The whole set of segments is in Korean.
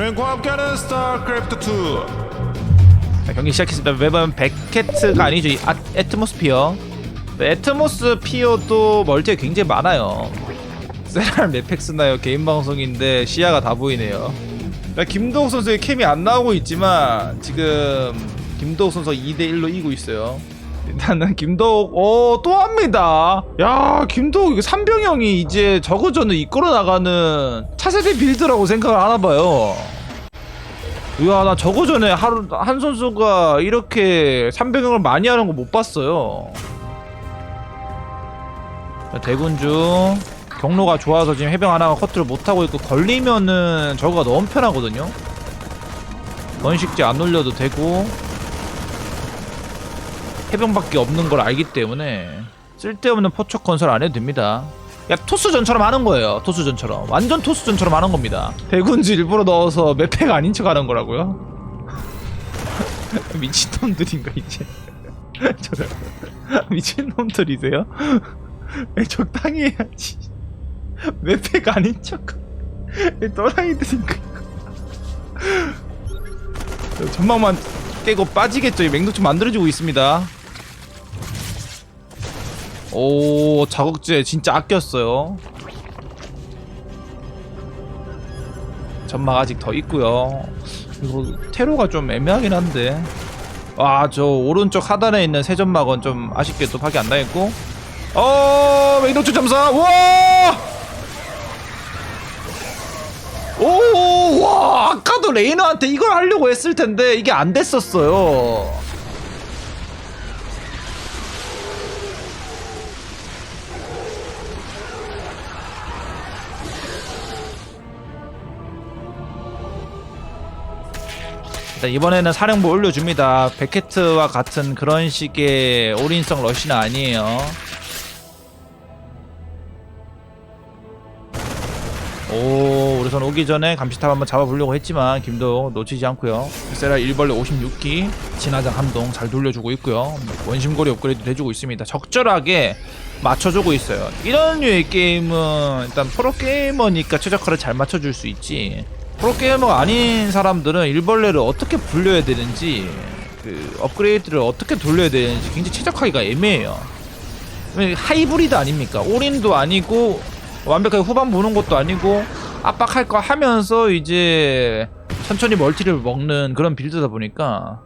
교행과 함께하는 스타크래프트 2 자, 경기 시작했습니다. 웹은 백캐트가 아니죠. 이 아, 애트모스피어. 네, 애트모스피어도 멀티가 굉장히 많아요. 세랄 맵팩스나요 개인 방송인데 시야가 다 보이네요. 자, 김도욱 선수의 캠이 안 나오고 있지만 지금 김도욱 선수 2대 1로 이기고 있어요. 일단은 김도욱 어또 합니다. 야 김도욱 삼병형이 이제 저거저는 이끌어 나가는 차세대 빌드라고 생각을 하나 봐요. 이야 나 저거 전에 하루 한 선수가 이렇게 300명을 많이 하는 거 못 봤어요. 자, 대군주 경로가 좋아서 지금 해병 하나가 커트를 못 하고 있고 걸리면은 저거가 너무 편하거든요. 번식지 안 올려도 되고 해병밖에 없는 걸 알기 때문에 쓸데없는 포척 건설 안 해도 됩니다. 야 토스전처럼 하는 거예요. 토스전처럼 완전 토스전처럼 하는 겁니다. 대군주 일부러 넣어서 맵팩 아닌 척 하는 거라고요? 미친놈들인가 이제? 저 미친놈들이세요? 에, 적당히 해야지. 맵팩 아닌 척. 에, 또라이들인가. 전망만 깨고 빠지겠죠. 이 맹독충 만들어지고 있습니다. 오 자극제 진짜 아꼈어요. 전막 아직 더 있고요. 이거 테로가 좀 애매하긴 한데. 와저 오른쪽 하단에 있는 새 점막은 좀 아쉽게도 파괴 안 당했고. 어 맹독충 점사! 우와! 오, 와, 아까도 레이너한테 이걸 하려고 했을 텐데 이게 안 됐었어요. 이번에는 사령부 올려줍니다. 베케트와 같은 그런 식의 올인성 러시는 아니에요. 오, 우리선 오기 전에 감시탑 한번 잡아보려고 했지만 김도 놓치지 않고요. 세라 1벌레 56기, 진화장 함동 잘 돌려주고 있고요. 원심고리 업그레이드 해주고 있습니다. 적절하게 맞춰주고 있어요. 이런 류의 게임은 일단 프로게이머니까 최적화를 잘 맞춰줄 수 있지. 프로게이머가 아닌 사람들은 일벌레를 어떻게 불려야 되는지 그 업그레이드를 어떻게 돌려야 되는지 굉장히 최적화기가 애매해요. 왜 하이브리드 아닙니까? 올인도 아니고 완벽하게 후반 보는 것도 아니고 압박할 거 하면서 이제 천천히 멀티를 먹는 그런 빌드다 보니까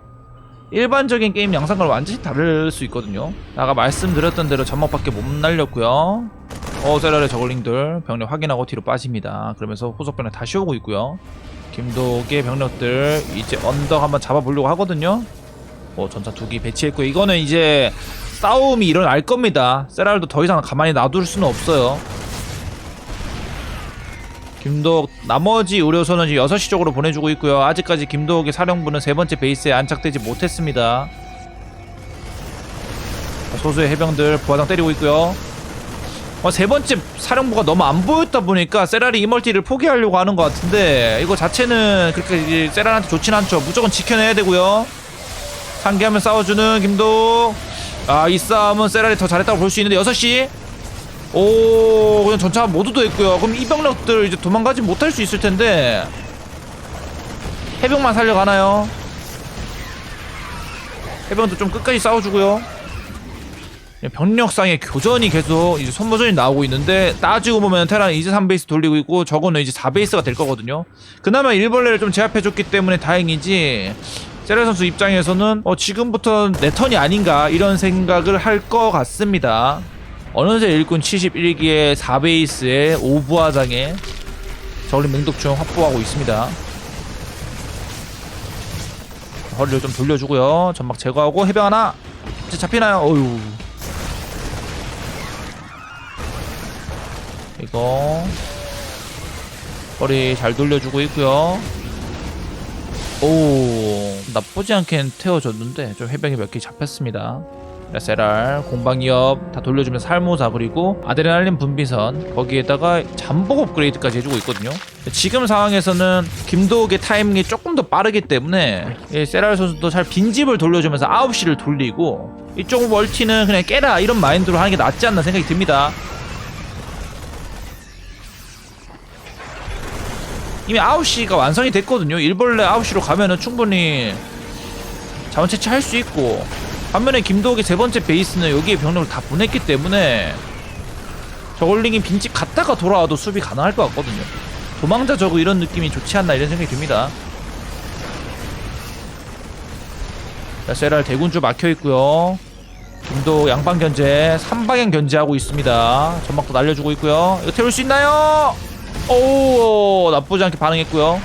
일반적인 게임 양상과는 완전히 다를 수 있거든요. 아까 말씀드렸던 대로 점막밖에 못 날렸고요. 어 세라의 저글링들 병력 확인하고 뒤로 빠집니다. 그러면서 후속 병력 다시 오고 있고요. 김독의 병력들 이제 언덕 한번 잡아보려고 하거든요. 뭐 전차 두 기 배치했고 이거는 이제 싸움이 일어날 겁니다. 세랄도 더 이상 가만히 놔둘 수는 없어요. 김도욱 나머지 의료선은 지금 6시 쪽으로 보내주고 있고요. 아직까지 김도욱의 사령부는 세 번째 베이스에 안착되지 못했습니다. 소수의 해병들 부하장 때리고 있고요. 어, 세 번째 사령부가 너무 안 보였다 보니까 세랄이 이멀티를 포기하려고 하는 것 같은데 이거 자체는 그렇게 세랄한테 좋진 않죠. 무조건 지켜내야 되고요. 상기하면 싸워주는 김도욱. 아, 이 싸움은 세랄이 더 잘했다고 볼 수 있는데 6시 오 그냥 전차가 모두 도 있고요 그럼 이 병력들 이제 도망가지 못할 수 있을 텐데 해병만 살려가나요? 해병도 좀 끝까지 싸워주고요 병력상의 교전이 계속 이제 손모전이 나오고 있는데 따지고 보면 테란 이제 3베이스 돌리고 있고 저거는 이제 4베이스가 될 거거든요 그나마 일벌레를 좀 제압해줬기 때문에 다행이지 세레 선수 입장에서는 어, 지금부터 내 턴이 아닌가 이런 생각을 할 것 같습니다 어느새 일꾼 71기에 4베이스에 오부화장에 저울린 맹독충 확보하고 있습니다. 허리를 좀 돌려주고요. 점막 제거하고 해병 하나 잡히나요? 어유 이거 허리 잘 돌려주고 있고요. 오 나쁘지 않게 태워줬는데 좀 해병이 몇 개 잡혔습니다. 세랄, 공방이업 다 돌려주면서 살모사 그리고 아드레날린 분비선 거기에다가 잠복 업그레이드까지 해주고 있거든요. 지금 상황에서는 김도욱의 타이밍이 조금 더 빠르기 때문에 이 세랄 선수도 잘 빈집을 돌려주면서 9시를 돌리고 이쪽 멀티는 그냥 깨라 이런 마인드로 하는 게 낫지 않나 생각이 듭니다. 이미 9시가 완성이 됐거든요. 일벌레 9시로 가면은 충분히 자원 채취할 수 있고 반면에 김도욱의 세 번째 베이스는 여기에 병력을 다 보냈기 때문에 저걸링이 빈집 갔다가 돌아와도 수비 가능할 것 같거든요. 도망자 저그 이런 느낌이 좋지 않나 이런 생각이 듭니다. 자, 세랄 대군주 막혀 있고요. 김도 양방 견제, 3방향 견제하고 있습니다. 전막도 날려주고 있고요. 이거 태울 수 있나요? 오, 나쁘지 않게 반응했고요.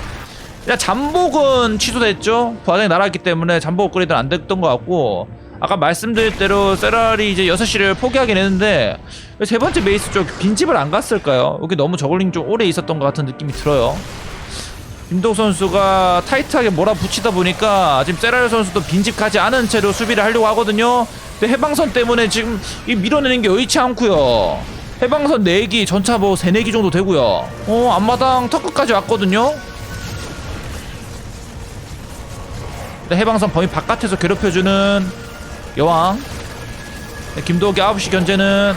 야, 잠복은 취소됐죠. 부하장이 날아갔기 때문에 잠복 업그레이드는 안 됐던 것 같고 아까 말씀드린 대로 세랄이 이제 6시를 포기하긴 했는데 왜세 번째 베이스 쪽 빈집을 안 갔을까요? 여기 너무 저글링 좀 오래 있었던 것 같은 느낌이 들어요. 김동 선수가 타이트하게 몰아붙이다 보니까 지금 세랄 선수도 빈집 가지 않은 채로 수비를 하려고 하거든요. 근데 해방선 때문에 지금 이 밀어내는 게 여의치 않고요. 해방선 4기, 전차 뭐 3, 4기 정도 되고요. 어, 앞마당 턱끝까지 왔거든요. 해방선 범위 바깥에서 괴롭혀주는 여왕. 네, 김도욱의 9시 견제는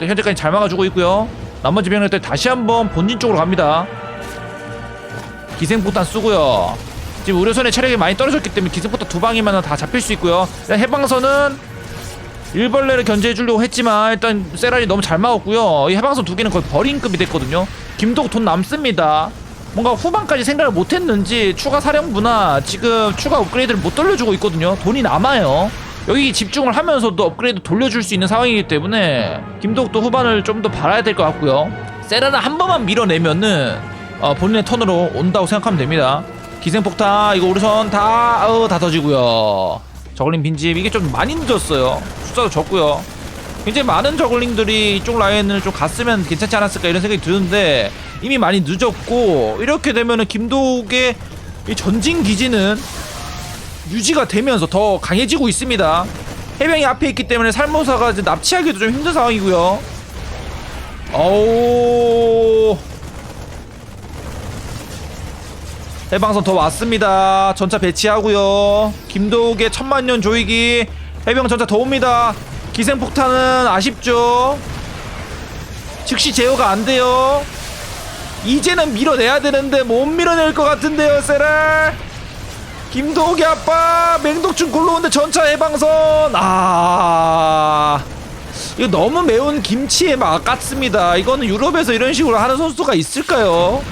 네, 현재까지 잘 막아주고 있고요. 나머지 병력들 다시 한번 본진 쪽으로 갑니다. 기생폭탄 쓰고요. 지금 우려선의 체력이 많이 떨어졌기 때문에 기생폭탄 두 방이면 다 잡힐 수 있고요. 해방선은 일벌레를 견제해 주려고 했지만 일단 세랄이 너무 잘 막았고요. 이 해방선 두 개는 거의 버린 급이 됐거든요. 김도욱 돈 남습니다. 뭔가 후반까지 생각을 못했는지 추가 사령부나 지금 추가 업그레이드를 못 돌려주고 있거든요. 돈이 남아요. 여기 집중을 하면서도 업그레이드 돌려줄 수 있는 상황이기 때문에 김도욱도 후반을 좀더 봐야 될 것 같고요. 세라는 한 번만 밀어내면은 어, 본인의 턴으로 온다고 생각하면 됩니다. 기생폭탄 이거 우리선 다, 어, 다 터지고요. 저글링 빈집 이게 좀 많이 늦었어요. 숫자도 적고요. 굉장히 많은 저글링들이 이쪽 라인을 좀 갔으면 괜찮지 않았을까 이런 생각이 드는데 이미 많이 늦었고 이렇게 되면은 김도욱의 이 전진 기지는 유지가 되면서 더 강해지고 있습니다. 해병이 앞에 있기 때문에 살모사가 이제 납치하기도 좀 힘든 상황이고요. 어우 해방선 더 왔습니다. 전차 배치하고요. 김도욱의 천만년 조이기 해병 전차 더 옵니다. 기생폭탄은 아쉽죠. 즉시 제어가 안 돼요. 이제는 밀어내야 되는데 못 밀어낼 것 같은데요, 세랄. 김도욱이 아빠 맹독충 굴러오는데 전차 해방선 아 이거 너무 매운 김치의 맛 같습니다. 이거는 유럽에서 이런 식으로 하는 선수가 있을까요?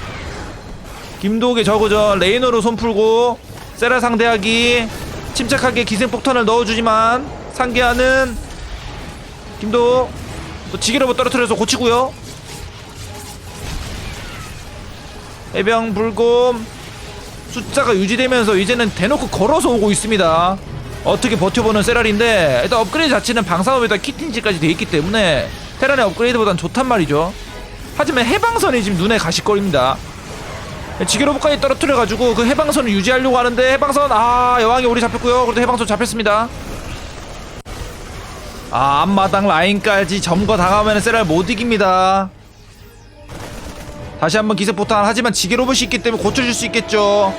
김도욱의 저거죠 레이너로 손 풀고 세라 상대하기 침착하게 기생폭탄을 넣어주지만 상계하는 김도욱. 또 지게로봇 떨어뜨려서 고치고요. 해병 불곰 숫자가 유지되면서 이제는 대놓고 걸어서 오고 있습니다. 어떻게 버텨보는 세랄인데 일단 업그레이드 자체는 방사업에다 키틴지까지 돼 있기 때문에 테란의 업그레이드보단 좋단 말이죠. 하지만 해방선이 지금 눈에 가시거립니다 지게로봇까지 떨어뜨려가지고 그 해방선을 유지하려고 하는데 해방선 아 여왕이 오리 잡혔고요. 그래도 해방선 잡혔습니다. 아 앞마당 라인까지 점거 당하면 세랄 못 이깁니다. 다시 한번 기세포탄. 하지만 지게로봇이 있기 때문에 고쳐줄 수 있겠죠.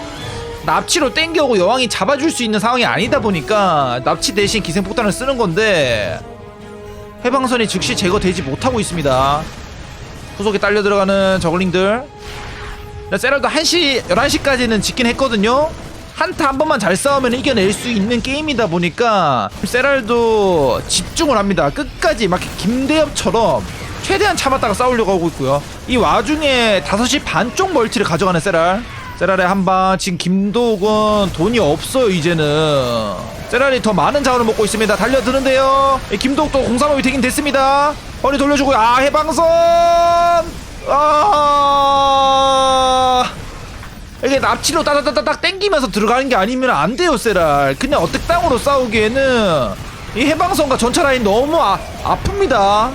납치로 땡겨오고 여왕이 잡아줄 수 있는 상황이 아니다 보니까 납치 대신 기생폭탄을 쓰는 건데 해방선이 즉시 제거되지 못하고 있습니다. 후속에 딸려 들어가는 저글링들 세랄도 1시 11시까지는 짓긴 했거든요. 한타 한 번만 잘 싸우면 이겨낼 수 있는 게임이다 보니까 세랄도 집중을 합니다. 끝까지 막 김대엽처럼 최대한 참았다가 싸우려고 하고 있고요. 이 와중에 5시 반쪽 멀티를 가져가는 세랄. 세랄의 한방 지금 김도욱은 돈이 없어요 이제는. 세랄이 더 많은 자원을 먹고 있습니다. 달려드는데요. 이 김도욱도 공사업이 되긴 됐습니다. 허리 돌려주고 아 해방선 아! 이게 납치로 따다다닥 땡기면서 들어가는 게 아니면 안 돼요 세랄. 그냥 어택 땅으로 싸우기에는 이 해방선과 전차 라인 너무 아, 아픕니다.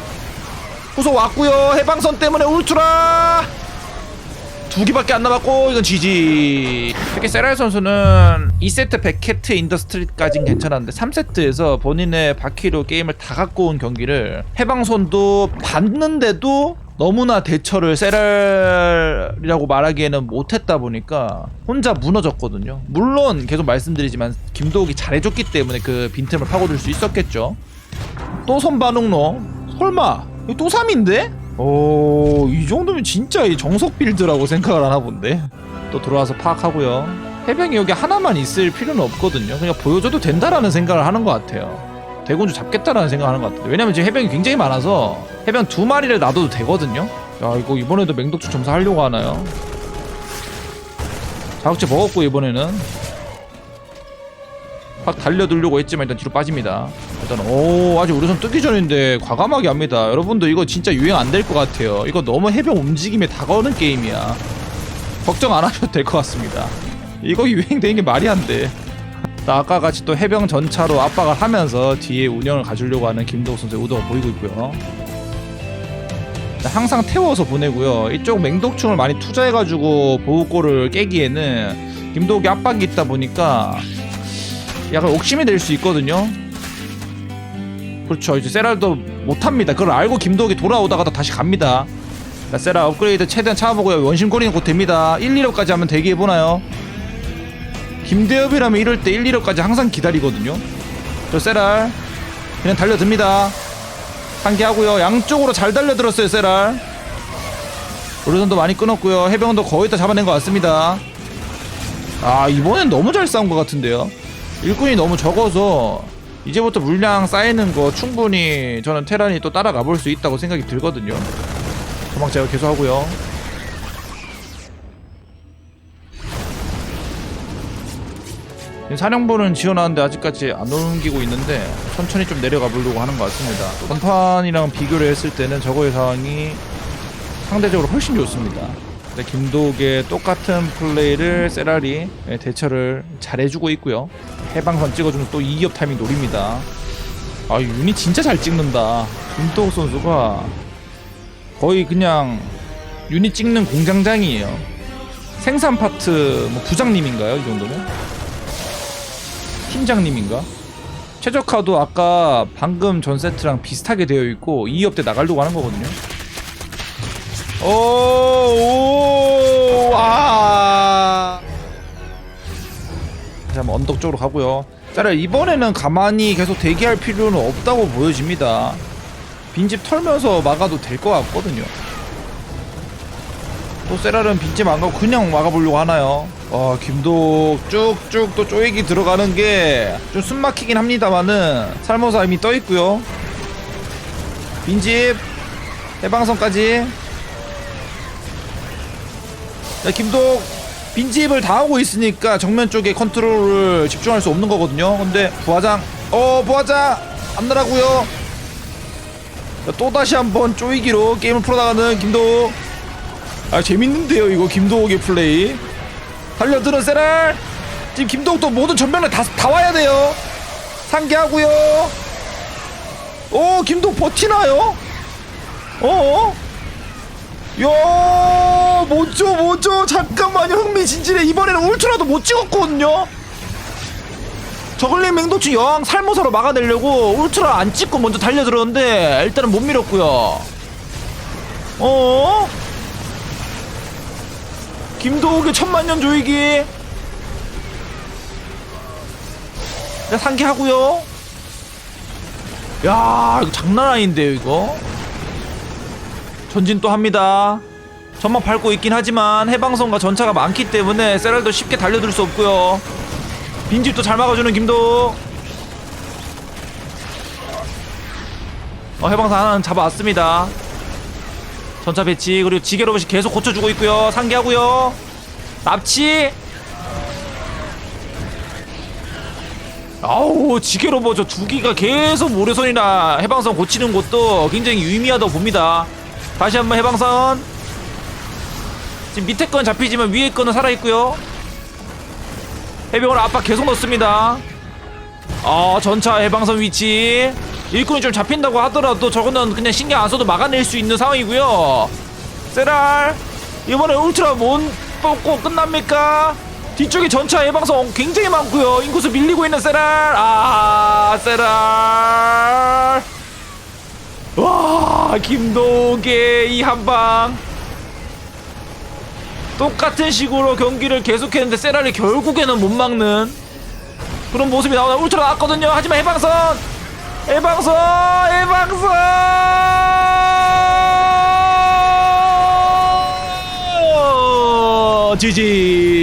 후속 왔고요. 해방선 때문에 울트라! 두 개밖에 안 남았고 이건 GG 특히 세랄 선수는 2세트 백헤트 인더스트리까진 괜찮았는데 3세트에서 본인의 바퀴로 게임을 다 갖고 온 경기를 해방선도 봤는데도 너무나 대처를 세랄이라고 말하기에는 못했다 보니까 혼자 무너졌거든요 물론 계속 말씀드리지만 김도욱이 잘해줬기 때문에 그 빈틈을 파고들 수 있었겠죠 또 선반응로 설마 또 3인데? 오, 이 정도면 진짜 이 정석 빌드라고 생각을 하나 본데. 또 들어와서 파악하고요. 해병이 여기 하나만 있을 필요는 없거든요. 그냥 보여줘도 된다라는 생각을 하는 것 같아요. 대군주 잡겠다라는 생각을 하는 것 같아요. 왜냐면 지금 해병이 굉장히 많아서 해병 두 마리를 놔둬도 되거든요. 야, 이거 이번에도 맹독충 점사하려고 하나요? 자극제 먹었고 이번에는 확 달려들려고 했지만 일단 뒤로 빠집니다. 일단 오 아직 우려선 뜨기 전인데 과감하게 합니다. 여러분도 이거 진짜 유행 안 될 것 같아요. 이거 너무 해병 움직임에 다가오는 게임이야. 걱정 안 하셔도 될 것 같습니다. 이거 유행되는 게 말이 안 돼. 자, 아까 같이 또 해병 전차로 압박을 하면서 뒤에 운영을 가주려고 하는 김도우 선수의 의도가 보이고 있고요. 자, 항상 태워서 보내고요. 이쪽 맹독충을 많이 투자해가지고 보호골을 깨기에는 김도욱이 압박이 있다 보니까 약간 옥심이 될 수 있거든요. 그렇죠. 이제 세랄도 못합니다. 그걸 알고 김도욱이 돌아오다가 또 다시 갑니다. 자, 세라 업그레이드 최대한 참아보고요. 원심꼬리는 곧 됩니다. 1, 2력까지 하면 대기해보나요? 김대엽이라면 이럴 때 1, 2력까지 항상 기다리거든요. 저 세랄 그냥 달려듭니다. 한개하고요. 양쪽으로 잘 달려들었어요, 세랄. 우르선도 많이 끊었고요. 해병도 거의 다 잡아낸 것 같습니다. 아 이번엔 너무 잘 싸운 것 같은데요. 일꾼이 너무 적어서 이제부터 물량 쌓이는 거 충분히 저는 테란이 또 따라가 볼 수 있다고 생각이 들거든요. 도망 제가 계속 하고요. 사령부는 지어놨는데 아직까지 안 옮기고 있는데 천천히 좀 내려가 보려고 하는 것 같습니다. 전판이랑 비교를 했을 때는 저거의 상황이 상대적으로 훨씬 좋습니다. 김도욱의 똑같은 플레이를 세라리 대처를 잘해주고 있고요. 해방선 찍어주는 또 2기업 타이밍 노립니다. 아 유닛 진짜 잘 찍는다. 김도욱 선수가 거의 그냥 유닛 찍는 공장장이에요. 생산 파트 뭐 부장님인가요 이 정도면? 팀장님인가? 최적화도 아까 방금 전 세트랑 비슷하게 되어 있고 2업 때 나가려고 하는 거거든요. 오, 오, 아. 다시 한번 언덕 쪽으로 가고요. 자, 이번에는 가만히 계속 대기할 필요는 없다고 보여집니다. 빈집 털면서 막아도 될 것 같거든요. 또 세랄은 빈집 안 가고 그냥 막아보려고 하나요? 어, 김도 쭉쭉 또 쪼이기 들어가는 게 좀 숨막히긴 합니다만은 살모사 이미 떠 있고요. 빈집 해방선까지. 자, 김도 빈집을 다 하고 있으니까 정면 쪽에 컨트롤을 집중할 수 없는 거거든요. 근데 부하장, 어 부하장 안 나라고요. 또 다시 한번 쪼이기로 게임을 풀어나가는 김도. 아 재밌는데요 이거 김도욱의 플레이. 달려드는 세랄 지금 김동욱도 모든 전면에 다, 다 와야 돼요 상기하고요 오 김동 버티나요? 어어? 야 뭐죠 뭐죠 잠깐만요 흥미진진해 이번에는 울트라도 못 찍었거든요 저글링 맹독충 여왕 살모사로 막아내려고 울트라 안 찍고 먼저 달려들었는데 일단은 못 밀었고요 어어? 김도욱의 천만년 조이기. 자 상기하고요. 야 이거 장난 아닌데요 이거? 전진 또 합니다. 전막 밟고 있긴 하지만 해방선과 전차가 많기 때문에 세랄도 쉽게 달려들 수 없고요. 빈집도 잘 막아주는 김도욱. 어 해방선 하나는 잡아왔습니다 전차 배치 그리고 지게 로봇이 계속 고쳐주고 있고요. 상기하고요. 납치! 아우 지게 로봇 저 두 기가 계속 모래선이나 해방선 고치는 것도 굉장히 유의미하다고 봅니다. 다시 한번 해방선. 지금 밑에 건 잡히지만 위에 거는 살아있고요. 해병을 압박 계속 넣습니다. 아 전차 해방선 위치 일꾼이 좀 잡힌다고 하더라도 저거는 그냥 신경 안 써도 막아낼 수 있는 상황이고요. 세랄 이번에 울트라 못 뽑고 끝납니까? 뒤쪽에 전차 예방선 굉장히 많고요. 인구수 밀리고 있는 세랄 아 세랄 와 김동욱의 이 한방 똑같은 식으로 경기를 계속했는데 세랄이 결국에는 못 막는 그런 모습이 나오다 울트라 나왔거든요. 하지만 해방선 일방서 일방서 지지!